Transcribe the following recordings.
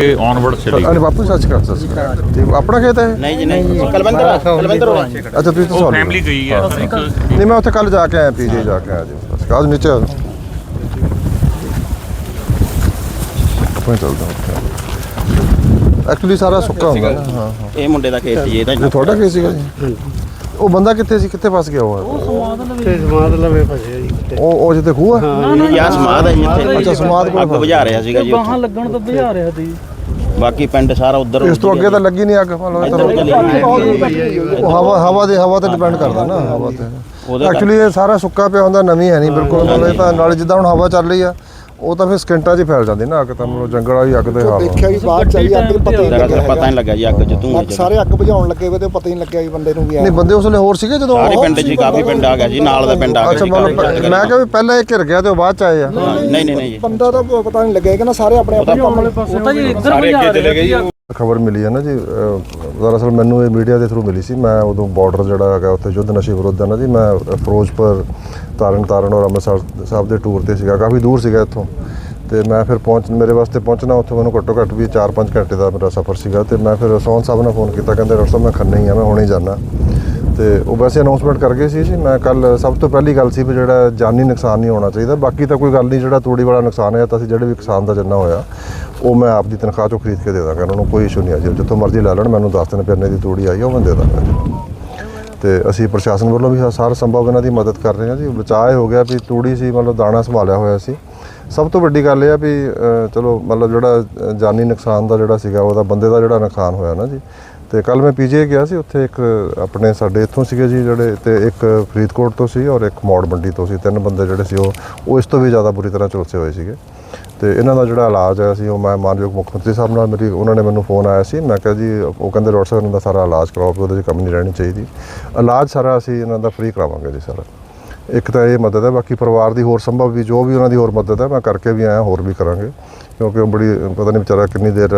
ਅੱਗੇ ਔਨਵਰਡ ਚਲੀ ਅਰੇ ਬਾਪੂ ਸੱਚ ਕਰ ਸੱਚ ਤੇ ਆਪਣਾ ਖੇਤ ਹੈ? ਨਹੀਂ ਜੀ ਨਹੀਂ ਕਲਵੰਦਰ ਕਲਵੰਦਰ ਅੱਛਾ ਤੁਸੀਂ ਤਾਂ ਸੌਰੀ ਫੈਮਿਲੀ ਗਈ ਹੈ। ਨਹੀਂ ਮੈਂ ਉੱਥੇ ਕੱਲ ਜਾ ਕੇ ਆਇਆ ਪੀਜੀ ਜਾ ਕੇ ਆਇਆ ਜੀ। ਬਸ ਕਾਜ ਨੀਚੇ ਆ। ਆਪਾਂ ਚੱਲਦੇ ਐਕਚੁਅਲੀ ਸਾਰਾ ਸੁੱਕਾ ਹੁੰਦਾ ਨਾ। ਹਾਂ ਹਾਂ। ਇਹ ਮੁੰਡੇ ਦਾ ਖੇਤ ਜੀ ਇਹਦਾ ਇਹ ਤੁਹਾਡਾ ਕੀ ਸੀਗਾ ਜੀ? ਉਹ ਬੰਦਾ ਕਿੱਥੇ ਸੀ ਕਿੱਥੇ ਫਸ ਗਿਆ ਉਹ? ਤੇ ਸਮਾਦ ਲਵੇ। ਫਸਿਆ ਜੀ ਉਹ ਉਹ ਜਿੱਥੇ ਖੂਹ ਹੈ ਯਾ ਸਮਾਦ ਹੈ ਜੀ ਇੱਥੇ। ਅੱਛਾ, ਸਮਾਧ ਕੋਲ ਅੱਗ ਬੁਝਾ ਰਿਹਾ ਸੀਗਾ ਜੀ ਬਾਹਾਂ ਉੱਥੇ। ਲੱਗਣ ਤੋਂ ਬੁਝਾ ਰਿਹਾ ਸੀ। ਬਾਕੀ ਪਿੰਡ ਸਾਰਾ ਉਧਰ ਇਸ ਤੋਂ ਅੱਗੇ ਤਾਂ ਲੱਗੀ ਨਹੀਂ ਅੱਗ ਮੰਨ ਲਓ ਇਹ ਤਾਂ ਇੱਧਰ ਚਲੀ ਉਹ ਹਵਾ ਹਵਾ ਦੇ ਹਵਾ ਤੇ ਡਿਪੈਂਡ ਕਰਦਾ ਨਾ ਹਵਾ ਤੇ। ਉਹਦੇ ਐਕਚੁਅਲੀ ਇਹ ਸਾਰਾ ਸੁੱਕਾ ਪਿਆ ਹੁੰਦਾ ਨਵੀਂ ਹੈ ਨਹੀਂ ਬਿਲਕੁਲ। ਮਤਲਬ ਇਹ ਤਾਂ ਨਾਲ ਜਿੱਦਾਂ ਹੁਣ ਹਵਾ ਚੱਲ ਰਹੀ ਆ ਉਹ ਤਾਂ ਫਿਰ ਸਕਿੰਟਾਂ 'ਚ ਹੀ ਫੈਲ ਜਾਂਦੀ ਨਾ ਅੱਗ ਤਾਂ ਮਤਲਬ ਜੰਗਲ ਵਾਲੀ ਅੱਗ ਦੇ ਹਾਲ ਦੇਖਿਆ ਵੀ ਬਾਅਦ ਚ ਆਈ ਅੱਗ ਪਤਾ ਹੀ ਨਹੀਂ ਲੱਗਿਆ ਪਤਾ ਨਹੀਂ ਲੱਗਾ ਜੀ ਅੱਗ ਅੱਗ ਚ ਸਾਰੇ ਅੱਗ ਬੁਝਾਉਣ ਲੱਗੇ ਵੇ ਤੇ ਪਤਾ ਹੀ ਨਹੀਂ ਲੱਗਿਆ ਵੀ ਬੰਦੇ ਨੂੰ ਵੀ ਨਹੀਂ ਆਇਆ। ਬੰਦੇ ਉਸ ਵੇਲੇ ਹੋਰ ਸੀਗੇ ਜਦੋਂ ਸਾਰੇ ਪਿੰਡ 'ਚ ਹੀ ਕਾਫੀ ਪਿੰਡ ਆ ਗਿਆ ਜੀ ਨਾਲ ਦਾ ਪਿੰਡ ਆ ਗਿਆ ਅੱਛਾ ਜੀ ਮਤਲਬ ਮੈਂ ਕਿਹਾ ਵੀ ਪਹਿਲਾਂ ਇਹ ਘਿਰ ਗਿਆ ਤੇ ਉਹ ਬਾਅਦ ਚ ਆਏ ਆ। ਨਹੀਂ ਨਹੀਂ ਨਹੀਂ ਜੀ। ਬੰਦਾ ਤਾਂ ਪਤਾ ਨਹੀਂ ਲੱਗਿਆ ਕਿ ਨਾ ਸਾਰੇ ਆਪਣੇ ਆਪਣੇ ਉਹ ਤਾਂ ਜੀ ਇੱਧਰ ਬੁਝਾ ਰਿਹਾ ਸੀ ਖਬਰ ਮਿਲੀ ਹੈ ਨਾ ਜੀ ਦਰਅਸਲ ਮੈਨੂੰ ਇਹ ਮੀਡੀਆ ਦੇ ਥਰੂ ਮਿਲੀ ਸੀ। ਮੈਂ ਉਦੋਂ ਬਾਰਡਰ ਜਿਹੜਾ ਹੈਗਾ ਉੱਥੇ ਯੁੱਧ ਨਸ਼ੇ ਵਿਰੁੱਧ ਹੈ ਨਾ ਜੀ, ਮੈਂ ਫਿਰੋਜ਼ਪੁਰ, ਤਾਰਨ ਤਾਰਨ ਔਰ ਅੰਮ੍ਰਿਤਸਰ ਸਾਹਿਬ ਦੇ ਟੂਰ ਤੇ ਸੀਗਾ, ਕਾਫੀ ਦੂਰ ਸੀਗਾ ਇੱਥੋਂ। ਤੇ ਮੈਂ ਫਿਰ ਪਹੁੰਚ, ਮੇਰੇ ਵਾਸਤੇ ਪਹੁੰਚਣਾ ਉੱਥੇ ਮੈਨੂੰ ਘੱਟੋ ਘੱਟ ਵੀ 4-5 ਘੰਟੇ ਦਾ ਮੇਰਾ ਸਫ਼ਰ ਸੀਗਾ। ਤੇ ਮੈਂ ਫਿਰ ਸੌਨ ਸਾਹਿਬ ਨਾਲ ਫੋਨ ਕੀਤਾ, ਕਹਿੰਦੇ, ਡਾਕਟਰ ਸਾਹਿਬ, ਮੈਂ ਖੰਨੇ ਹੀ ਆ ਮੈਂ ਹੁਣੇ ਹੀ ਜਾਣਾ ਤੇ ਉਹ ਵੈਸੇ ਅਨਾਉਂਸਮੈਂਟ ਕਰ ਗਏ ਸੀ ਜੀ। ਮੈਂ ਕੱਲ ਸਭ ਤੋਂ ਪਹਿਲੀ ਗੱਲ ਸੀ ਵੀ ਜਿਹੜਾ ਜਾਨੀ ਨੁਕਸਾਨ ਨਹੀਂ ਹੋਣਾ ਚਾਹੀਦਾ। ਬਾਕੀ ਤਾਂ ਕੋਈ ਗੱਲ ਨਹੀਂ, ਜਿਹੜਾ ਤੂੜੀ ਵਾਲਾ ਨੁਕਸਾਨ ਹੈ ਤਾਂ ਅਸੀਂ ਜਿਹੜੇ ਵੀ ਕਿਸਾਨ ਦਾ ਜੰਨਾ ਹੋਇਆ, ਉਹ ਮੈਂ ਆਪ ਦੀ ਤਨਖਾਹ ਚੋਂ ਖਰੀਦ ਕੇ ਦੇ ਦਾਂਗਾ। ਉਹਨਾਂ ਨੂੰ ਕੋਈ ਇਸ਼ੂ ਨਹੀਂ ਆ ਜੀ। ਜਿੱਥੋਂ ਮਰਜ਼ੀ ਲੈ ਲੈਣ, ਮੈਨੂੰ ਦੱਸ ਦੇਣ ਪਿੰਨੇ ਦੀ ਤੂੜੀ ਆਈ ਉਹ ਮੈਂ ਦੇ ਦਾਂਗਾ ਜੀ। ਤੇ ਅਸੀਂ ਪ੍ਰਸ਼ਾਸਨ ਵੱਲੋਂ ਵੀ ਸਾਰ ਸੰਭਵ ਇਹਨਾਂ ਦੀ ਮਦਦ ਕਰ ਰਹੇ ਹਾਂ ਜੀ। ਬਚਾਅ ਹੋ ਗਿਆ ਵੀ ਤੂੜੀ ਸੀ, ਮਤਲਬ ਦਾਣਾ ਸੰਭਾਲਿਆ ਹੋਇਆ ਸੀ। ਸਭ ਤੋਂ ਵੱਡੀ ਗੱਲ ਇਹ ਆ ਵੀ ਚਲੋ ਮਤਲਬ ਜਿਹੜਾ ਜਾਨੀ ਨੁਕਸਾਨ ਦਾ ਜਿਹੜਾ ਸੀਗਾ, ਉਹਦਾ ਬੰਦੇ ਦਾ ਜਿਹੜਾ ਨੁਕਸਾਨ ਹੋਇਆ ਨਾ ਜੀ। ਤੇ ਕੱਲ ਮੈਂ ਪੀਜੇ ਗਿਆ ਸੀ, ਉੱਥੇ ਇੱਕ ਆਪਣੇ ਸਾਡੇ ਇੱਥੋਂ ਸੀਗੇ ਜੀ ਜਿਹੜੇ ਤੇ ਇੱਕ ਫਰੀਦਕੋਟ ਤੋਂ ਸੀ ਔਰ ਇੱਕ ਮੌੜ ਮੰਡੀ ਤੋਂ ਸੀ, ਤਿੰਨ ਬੰਦੇ ਜਿਹੜੇ ਸੀ ਉਹ ਉਹ ਇਸ ਤੋਂ ਵੀ ਜ਼ਿਆਦਾ ਬੁਰੀ ਤਰ੍ਹਾਂ ਚੁਲਸੇ ਹੋਏ ਸੀਗੇ। ਤੇ ਇਹਨਾਂ ਦਾ ਜਿਹੜਾ ਇਲਾਜ ਹੈ ਸੀ, ਉਹ ਮੈਂ ਮਾਨਯੋਗ ਮੁੱਖ ਮੰਤਰੀ ਸਾਹਿਬ ਨਾਲ ਮੇਰੀ, ਉਹਨਾਂ ਨੇ ਮੈਨੂੰ ਫੋਨ ਆਇਆ ਸੀ, ਮੈਂ ਕਿਹਾ ਜੀ, ਉਹ ਕਹਿੰਦੇ ਡਾਕਟਰ ਸਾਹਿਬ ਇਹਨਾਂ ਦਾ ਸਾਰਾ ਇਲਾਜ ਕਰਾਓ, ਵੀ ਉਹਦੇ 'ਚ ਕਮੀ ਨਹੀਂ ਰਹਿਣੀ ਚਾਹੀਦੀ। ਇਲਾਜ ਸਾਰਾ ਅਸੀਂ ਇਹਨਾਂ ਦਾ ਫ੍ਰੀ ਕਰਾਵਾਂਗੇ ਜੀ ਸਾਰਾ। ਇੱਕ ਤਾਂ ਇਹ ਮਦਦ ਹੈ, ਬਾਕੀ ਪਰਿਵਾਰ ਦੀ ਹੋਰ ਸੰਭਵ ਵੀ, ਜੋ ਵੀ ਉਹਨਾਂ ਦੀ ਹੋਰ ਮਦਦ ਹੈ, ਮੈਂ ਕਰਕੇ ਵੀ ਆਇਆ, ਹੋਰ ਵੀ ਕਰਾਂਗੇ। ਕਿਉਂਕਿ ਉਹ ਬੜੀ, ਪਤਾ ਨਹੀਂ ਵਿਚਾਰਾ ਕਿੰਨੀ ਦੇਰ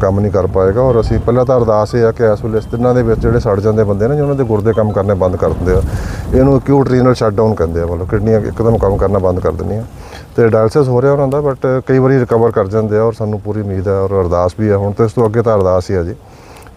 ਕੰਮ ਨਹੀਂ ਕਰ ਪਾਏਗਾ ਔਰ ਅਸੀਂ ਪਹਿਲਾਂ ਤਾਂ ਅਰਦਾਸ ਇਹ ਆ ਕਿ ਇਸ ਵੇਲੇ ਇਸ ਦਿਨਾਂ ਦੇ ਵਿੱਚ ਜਿਹੜੇ ਸੜ ਜਾਂਦੇ ਬੰਦੇ ਨੇ, ਜੀ ਉਹਨਾਂ ਦੇ ਗੁਰਦੇ ਕੰਮ ਕਰਨੇ ਬੰਦ ਕਰ ਦਿੰਦੇ ਆ। ਇਹਨੂੰ ਅਕਿਊਟ ਰੀਨਲ ਸ਼ਟਡਾਊਨ ਕਹਿੰਦੇ ਆ, ਮਤਲਬ ਕਿਡਨੀਆਂ ਇੱਕਦਮ ਕੰਮ ਕਰਨਾ ਬੰਦ ਕਰ ਦਿੰਦੀਆਂ। ਤੇ ਡਾਇਲਸਿਸ ਹੋ ਰਿਹਾ ਉਹਨਾਂ ਦਾ ਬਟ ਕਈ ਵਾਰੀ ਰਿਕਵਰ ਕਰ ਜਾਂਦੇ ਆ ਔਰ ਸਾਨੂੰ ਪੂਰੀ ਉਮੀਦ ਹੈ ਔਰ ਅਰਦਾਸ ਵੀ ਹੈ। ਹੁਣ ਤੋਂ ਇਸ ਤੋਂ ਅੱਗੇ ਤਾਂ ਅਰਦਾਸ ਹੀ ਆ ਜੀ।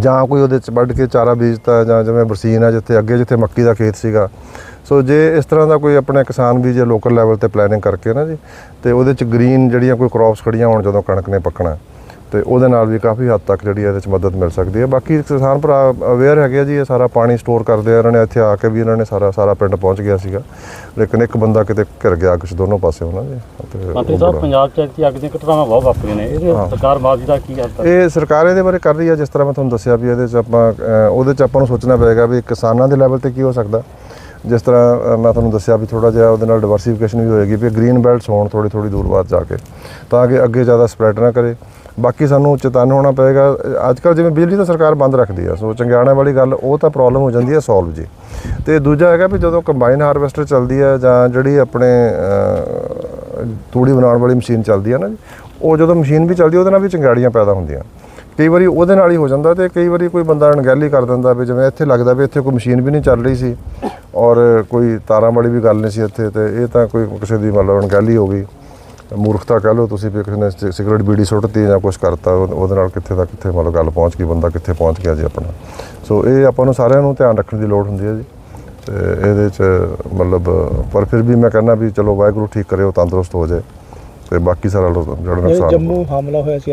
ਜਾਂ ਕੋਈ ਉਹਦੇ ਚ ਵੱਢ ਕੇ ਚਾਰਾ ਬੀਜਤਾ ਜਾਂ ਜਿਵੇਂ ਬਰਸੀਨ ਆ ਜਿੱਥੇ ਅੱਗੇ ਜਿੱਥੇ ਮੱਕੀ ਦਾ ਖੇਤ ਸੀਗਾ। ਸੋ ਜੇ ਇਸ ਤਰ੍ਹਾਂ ਦਾ ਕੋਈ ਆਪਣੇ ਕਿਸਾਨ ਵੀ ਜੇ ਲੋਕਲ ਲੈਵਲ ਤੇ ਪਲੈਨਿੰਗ ਕਰਕੇ ਨਾ ਜੀ, ਤੇ ਉਹਦੇ ਚ ਗ੍ਰੀਨ ਜਿਹੜੀਆਂ ਕੋਈ ਕ੍ਰੌਪਸ ਖੜੀਆਂ ਹੋਣ ਜਦੋਂ ਕਣਕ ਨੇ ਪੱਕਣਾ। ਤੇ ਉਹਦੇ ਨਾਲ ਵੀ ਕਾਫੀ ਹੱਦ ਤੱਕ ਜਿਹੜੀ ਇਹਦੇ ਚ ਮਦਦ ਮਿਲ ਸਕਦੀ ਹੈ। ਬਾਕੀ ਕਿਸਾਨ ਭਰਾ ਅਵੇਅਰ ਹੈਗੇ ਆ ਜੀ ਇਹ ਸਾਰਾ ਪਾਣੀ ਸਟੋਰ ਕਰਦੇ ਆ। ਇਹਨਾਂ ਨੇ ਇੱਥੇ ਆ ਕੇ ਵੀ ਇਹਨਾਂ ਨੇ ਸਾਰਾ ਸਾਰਾ ਪਿੰਡ ਪਹੁੰਚ ਗਿਆ ਸੀਗਾ। ਲੇਕਿਨ ਇੱਕ ਬੰਦਾ ਕਿਤੇ ਘਿਰ ਗਿਆ ਕੁਛ ਦੋਨੋਂ ਪਾਸੇ ਉਹਨਾਂ ਦੇ ਮੰਤਰੀ ਸਾਹਿਬ ਪੰਜਾਬ ਚ ਐਤਕੀ ਅੱਗ ਦੀਆਂ ਘਟਨਾਵਾਂ ਬਹੁਤ ਵਾਪਰੀਆਂ ਨੇ। ਇਹਦੇ ਸਰਕਾਰ ਮਾਜ਼ੀ ਦਾ ਕੀ ਕਰਦਾ ਇਹ ਸਰਕਾਰ ਇਹਦੇ ਬਾਰੇ ਕਰ ਰਹੀ ਹੈ ਜਿਸ ਤਰ੍ਹਾਂ ਮੈਂ ਤੁਹਾਨੂੰ ਦੱਸਿਆ ਵੀ ਇਹਦੇ 'ਚ ਆਪਾਂ ਉਹਦੇ 'ਚ ਆਪਾਂ ਨੂੰ ਸੋਚਣਾ ਪਏਗਾ ਵੀ ਕਿਸਾਨਾਂ ਦੇ ਲੈਵਲ ਤੇ ਕੀ ਹੋ ਸਕਦਾ। ਜਿਸ ਤਰ੍ਹਾਂ ਮੈਂ ਤੁਹਾਨੂੰ ਦੱਸਿਆ ਵੀ ਥੋੜਾ ਜਿਹਾ ਉਹਦੇ ਨਾਲ ਡਿਵਰਸੀਫਿਕੇਸ਼ਨ ਵੀ ਹੋਏਗੀ ਵੀ ਗ੍ਰੀਨ ਬੈਲਟਸ ਹੋਣ ਥੋੜੀ ਥੋੜੀ ਦੂਰ ਬਾਅਦ ਜਾ ਕੇ। ਤਾਂ ਕਿ ਅੱਗੇ ਜ਼ਿਆਦਾ ਸਪਰੈਡ ਨਾ ਕਰੇ। ਬਾਕੀ ਸਾਨੂੰ ਚੇਤਨ ਹੋਣਾ ਪਏਗਾ। ਅੱਜ ਕੱਲ੍ਹ ਜਿਵੇਂ ਬਿਜਲੀ ਤਾਂ ਸਰਕਾਰ ਬੰਦ ਰੱਖਦੀ ਆ, ਸੋ ਚੰਗਿਆਣਾ ਵਾਲੀ ਗੱਲ, ਉਹ ਤਾਂ ਪ੍ਰੋਬਲਮ ਹੋ ਜਾਂਦੀ ਹੈ ਸੋਲਵ ਜੀ। ਤੇ ਦੂਜਾ ਹੈਗਾ ਵੀ ਜਦੋਂ ਕੰਬਾਈਨ ਹਾਰਵੈਸਟਰ ਚੱਲਦੀ ਹੈ ਜਾਂ ਜਿਹੜੀ ਆਪਣੇ ਤੂੜੀ ਬਣਾਉਣ ਵਾਲੀ ਮਸ਼ੀਨ ਚੱਲਦੀ ਆ ਨਾ ਉਹ ਜਦੋਂ ਮਸ਼ੀਨ ਵੀ ਚੱਲਦੀ ਉਹਦੇ ਨਾਲ ਵੀ ਚੰਗਿਆੜੀਆਂ ਪੈਦਾ ਹੁੰਦੀਆਂ। ਕਈ ਵਾਰੀ ਉਹਦੇ ਨਾਲ ਹੀ ਹੋ ਜਾਂਦਾ ਤੇ ਕਈ ਵਾਰੀ ਕੋਈ ਬੰਦਾ ਅਣਗਹਿਲੀ ਕਰ ਦਿੰਦਾ ਵੀ ਜਿਵੇਂ ਇੱਥੇ ਲੱਗਦਾ ਵੀ ਇੱਥੇ ਕੋਈ ਮਸ਼ੀਨ ਵੀ ਨਹੀਂ ਚੱਲ ਰਹੀ ਸੀ, ਔਰ ਕੋਈ ਤਾਰਾਂ ਵਾਲੀ ਵੀ ਗੱਲ ਨਹੀਂ ਸੀ ਇੱਥੇ ਤੇ ਇਹ ਤਾਂ ਕੋਈ ਕਿਸੇ ਦੀ ਮਤਲਬ ਅਣਗਹਿਲੀ ਹੋ ਗਈ। ਮੂਰਖਤਾ ਕਹਿ ਲਓ ਤੁਸੀਂ ਵੀ ਕਿਸੇ ਨੇ ਸਿ- ਸਿਗਰਟ ਬੀੜੀ ਸੁੱਟਤੀ ਜਾਂ ਕੁਝ ਕਰਤਾ ਉਹ- ਉਹਦੇ ਨਾਲ ਕਿੱਥੇ ਦਾ ਕਿੱਥੇ ਮਤਲਬ ਗੱਲ ਪਹੁੰਚ ਗਈ ਬੰਦਾ ਕਿੱਥੇ ਪਹੁੰਚ ਗਿਆ ਜੀ ਆਪਣਾ। ਸੋ ਇਹ ਆਪਾਂ ਨੂੰ ਸਾਰਿਆਂ ਨੂੰ ਧਿਆਨ ਰੱਖਣ ਦੀ ਲੋੜ ਹੁੰਦੀ ਹੈ ਜੀ। ਤੇ ਇਹਦੇ ਚ ਮਤਲਬ ਪਰ ਫਿਰ ਵੀ ਮੈਂ ਕਹਿੰਦਾ ਵੀ ਚਲੋ ਵਾਹਿਗੁਰੂ ਠੀਕ ਕਰੇ ਉਹ ਤੰਦਰੁਸਤ ਹੋ ਜਾਏ ਤੇ ਬਾਕੀ ਸਾਰਾ ਲੋ- ਜਿਹੜਾ ਨੁਕਸਾਨ ਜੰਮੂ ਹਮਲਾ ਹੋਇਆ ਸੀ